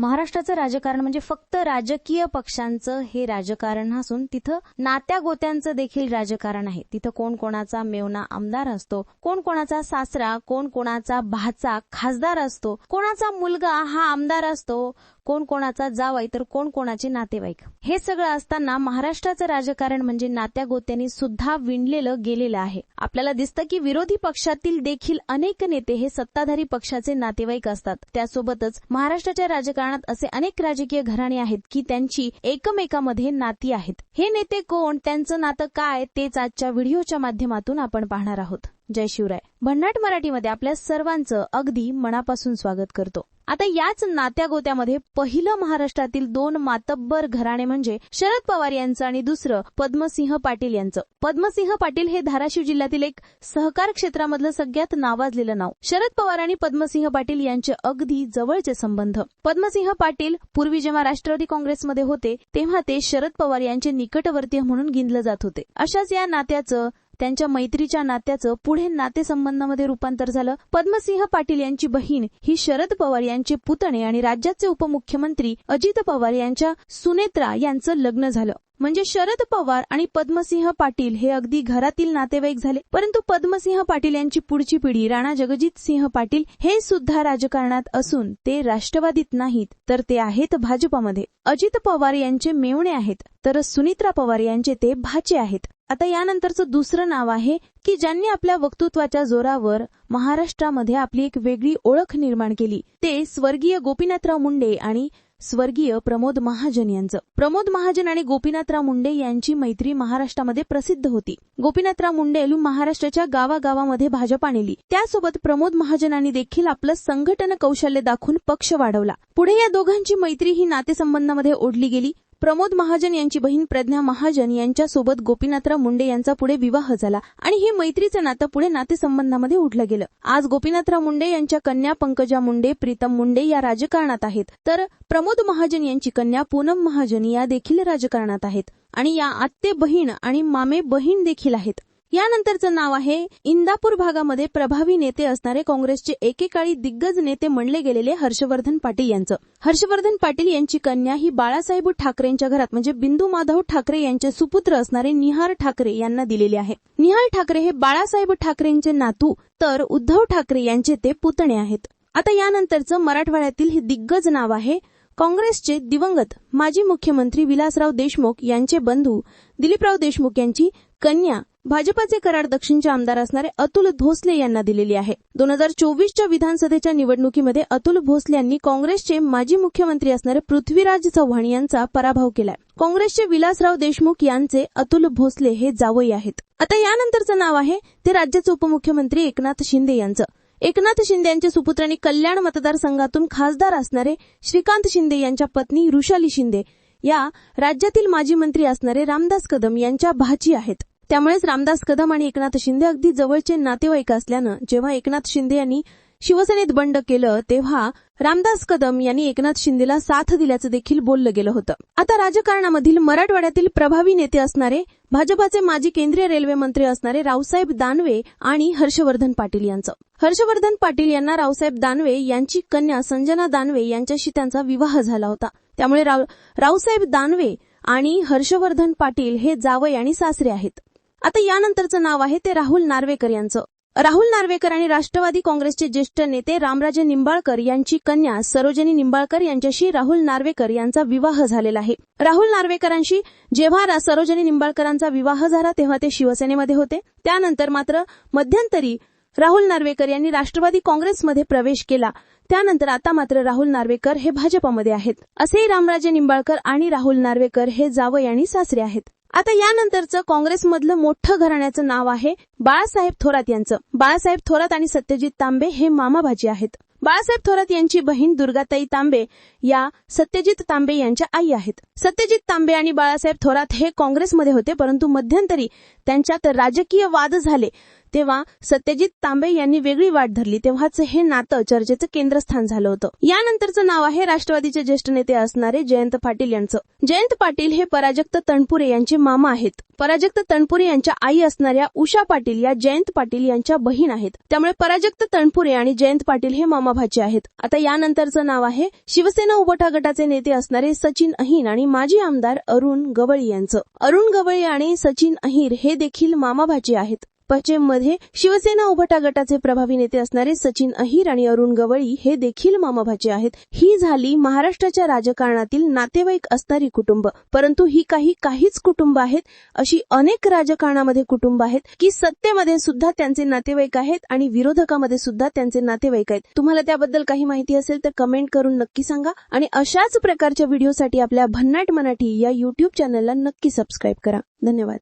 महाराष्ट्राचं राजकारण म्हणजे फक्त राजकीय पक्षांचं हे राजकारण असून तिथं नात्या गोत्यांचं देखील राजकारण आहे. तिथं कोण कोणाचा मेवना आमदार असतो कोण कोणाचा सासरा कोण कोणाचा भाचा खासदार असतो कोणाचा मुलगा हा आमदार असतो कोण कोणाचा जावाई तर कोण कोणाचे नातेवाईक. हे सगळं असताना महाराष्ट्राचं राजकारण म्हणजे नात्या गोत्यांनी सुद्धा विणलेलं गेलेलं आहे. आपल्याला दिसतं की विरोधी पक्षातील देखील अनेक नेते हे सत्ताधारी पक्षाचे नातेवाईक असतात. त्यासोबतच महाराष्ट्राच्या राजकारणात असे अनेक राजकीय घराणे आहेत की त्यांची एकमेकामध्ये नाती आहेत. हे नेते कोण त्यांचं नातं काय तेच आजच्या व्हिडिओच्या माध्यमातून आपण पाहणार आहोत. जय शिवराय. भन्नाट मराठीमध्ये आपल्या सर्वांचं अगदी मनापासून स्वागत करतो. आता याच नात्या गोत्यामध्ये पहिलं महाराष्ट्रातील दोन मातब्बर घराणे म्हणजे शरद पवार यांचं आणि दुसरं पद्मसिंह पाटील यांचं. पद्मसिंह पाटील हे धाराशिव जिल्ह्यातील एक सहकार क्षेत्रामधलं सगळ्यात नावाजलेलं नाव. शरद पवार आणि पद्मसिंह पाटील यांचे अगदी जवळचे संबंध. पद्मसिंह पाटील पूर्वी जेव्हा राष्ट्रवादी काँग्रेसमध्ये होते तेव्हा ते शरद पवार यांचे निकटवर्तीय म्हणून गिनलं जात होते. अशाच या नात्याचं त्यांच्या मैत्रीच्या नात्याचं पुढे नातेसंबंधामध्ये रूपांतर झालं. पद्मसिंह पाटील यांची बहीण ही शरद पवार यांचे पुतणे आणि राज्याचे उपमुख्यमंत्री अजित पवार यांच्या सुनेत्रा यांचं लग्न झालं. म्हणजे शरद पवार आणि पद्मसिंह पाटील हे अगदी घरातील नातेवाईक झाले. परंतु पद्मसिंह पाटील यांची पुढची पिढी राणा जगजित सिंह पाटील हे सुद्धा राजकारणात असून ते राष्ट्रवादीत नाहीत तर ते आहेत भाजपामध्ये. अजित पवार यांचे मेवणे आहेत तर सुनित्रा पवार यांचे ते भाचे आहेत. आता यानंतरचं दुसरं नाव आहे की ज्यांनी आपल्या वक्तृत्वाच्या जोरावर महाराष्ट्रामध्ये आपली एक वेगळी ओळख निर्माण केली. ते स्वर्गीय गोपीनाथराव मुंडे आणि स्वर्गीय प्रमोद महाजन यांचं. प्रमोद महाजन आणि गोपीनाथराव मुंडे यांची मैत्री महाराष्ट्रामध्ये प्रसिद्ध होती. गोपीनाथराव मुंडे महाराष्ट्राच्या गावागावामध्ये भाजपा नेली. त्यासोबत प्रमोद महाजनांनी देखील आपलं संघटन कौशल्य दाखवून पक्ष वाढवला. पुढे या दोघांची मैत्री ही नातेसंबंधामध्ये ओढली गेली. प्रमोद महाजन यांची बहीण प्रज्ञा महाजन यांच्यासोबत गोपीनाथराव मुंडे यांचा पुढे विवाह झाला आणि हे मैत्रीचं नातं पुढे नातेसंबंधामध्ये उठलं गेलं. आज गोपीनाथराव मुंडे यांच्या कन्या पंकजा मुंडे प्रीतम मुंडे या राजकारणात आहेत. तर प्रमोद महाजन यांची कन्या पूनम महाजन या देखील राजकारणात आहेत. आणि या आत्ते बहीण आणि मामे बहीण देखील आहेत. यानंतरचं नाव आहे इंदापूर भागामध्ये प्रभावी नेते असणारे काँग्रेसचे एकेकाळी दिग्गज नेते म्हणले गेलेले हर्षवर्धन पाटील यांचं. हर्षवर्धन पाटील यांची कन्या ही बाळासाहेब ठाकरेंच्या घरात म्हणजे बिंदू माधव ठाकरे यांचे सुपुत्र असणारे निहार ठाकरे यांना दिलेले आहे. निहार ठाकरे हे बाळासाहेब ठाकरेंचे नातू तर उद्धव ठाकरे यांचे ते पुतणे आहेत. आता यानंतरचं मराठवाड्यातील हे दिग्गज नाव आहे काँग्रेसचे दिवंगत माजी मुख्यमंत्री विलासराव देशमुख यांचे बंधू दिलीपराव देशमुख यांची कन्या भाजपाचे कराड दक्षिणचे आमदार असणारे अतुल भोसले यांना दिलेली आहे. दोन हजार चोवीसच्या विधानसभेच्या निवडणुकीमध्ये अतुल भोसले यांनी काँग्रेसचे माजी मुख्यमंत्री असणारे पृथ्वीराज चव्हाण यांचा पराभव केलाय. काँग्रेसचे विलासराव देशमुख यांचे अतुल भोसले हे जावई आहेत. आता यानंतरचं नाव आहे ते राज्याचे उपमुख्यमंत्री एकनाथ शिंदे यांचं. एकनाथ शिंदे यांच्या सुपुत्रांनी कल्याण मतदारसंघातून खासदार असणारे श्रीकांत शिंदे यांच्या पत्नी ऋषाली शिंदे या राज्यातील माजी मंत्री असणारे रामदास कदम यांच्या भाची आहेत. त्यामुळेच रामदास कदम आणि एकनाथ शिंदे अगदी जवळचे नातेवाईक असल्यानं जेव्हा एकनाथ शिंदे यांनी शिवसेनेत बंड केलं तेव्हा रामदास कदम यांनी एकनाथ शिंदेला साथ दिल्याचं देखील बोललं गेलं होतं. आता राजकारणामधील मराठवाड्यातील प्रभावी नेते असणारे भाजपाचे माजी केंद्रीय रेल्वे मंत्री असणारे रावसाहेब दानवे आणि हर्षवर्धन पाटील यांचं. हर्षवर्धन पाटील यांना रावसाहेब दानवे यांची कन्या संजना दानवे यांच्याशी त्यांचा विवाह झाला होता. त्यामुळे रावसाहेब दानवे आणि हर्षवर्धन पाटील हे जावई आणि सासरे आहेत. आता यानंतरचं नाव आहे ते राहुल नार्वेकर यांचं. राहुल नार्वेकर आणि राष्ट्रवादी काँग्रेसचे ज्येष्ठ नेते रामराजे निंबाळकर यांची कन्या सरोजनी निंबाळकर यांच्याशी राहुल नार्वेकर यांचा विवाह झालेला आहे. राहुल नार्वेकरांशी जेव्हा सरोजनी निंबाळकरांचा विवाह झाला तेव्हा ते शिवसेनेमध्ये होते. त्यानंतर मात्र मध्यंतरी राहुल नार्वेकर यांनी राष्ट्रवादी काँग्रेसमध्ये प्रवेश केला. त्यानंतर आता मात्र राहुल नार्वेकर हे भाजपामध्ये आहेत. असेही रामराजे निंबाळकर आणि राहुल नार्वेकर हे जावं आणि सासरे आहेत. आता यानंतरचं काँग्रेसमधलं मोठं घराण्याचं नाव आहे बाळासाहेब थोरात यांचं. बाळासाहेब थोरात आणि सत्यजित तांबे हे मामाभाजी आहेत. बाळासाहेब थोरात यांची बहीण दुर्गाताई तांबे या सत्यजित तांबे यांच्या आई आहेत. सत्यजित तांबे आणि बाळासाहेब थोरात हे काँग्रेसमध्ये होते परंतु मध्यंतरी त्यांच्यात राजकीय वाद झाले. तेव्हा सत्यजित तांबे यांनी वेगळी वाट धरली. तेव्हाच हे नातं चर्चेचं केंद्रस्थान झालं होतं. यानंतरचं नाव आहे राष्ट्रवादीचे ज्येष्ठ नेते असणारे जयंत पाटील यांचं. जयंत पाटील हे पराजक्त तणपुरे यांचे मामा आहेत. पराजक्त तणपुरे यांच्या आई असणाऱ्या उषा पाटील या जयंत पाटील यांच्या बहीण आहेत. त्यामुळे पराजक्त तणपुरे आणि जयंत पाटील हे मामाभाचे आहेत. आता यानंतरचं नाव आहे शिवसेना उबटा गटाचे नेते असणारे सचिन अहिर आणि माजी आमदार अरुण गवळी यांचं. अरुण गवळी आणि सचिन अहिर हे देखील मामाभाचे आहेत. पश्चिममध्ये शिवसेना उभटा गटाचे प्रभावी नेते असणारे सचिन अहिर आणि अरुण गवळी हे देखील मामाभाचे आहेत. ही झाली महाराष्ट्राच्या राजकारणातील नातेवाईक असणारी कुटुंब. परंतु ही काही काहीच कुटुंब आहेत अशी अनेक राजकारणामध्ये कुटुंब आहेत की सत्तेमध्ये सुद्धा त्यांचे नातेवाईक आहेत आणि विरोधकामध्ये सुद्धा त्यांचे नातेवाईक आहेत. तुम्हाला त्याबद्दल काही माहिती असेल तर कमेंट करून नक्की सांगा आणि अशाच प्रकारच्या व्हिडिओसाठी आपल्या भन्नाट मराठी या युट्यूब चॅनलला नक्की सबस्क्राईब करा. धन्यवाद.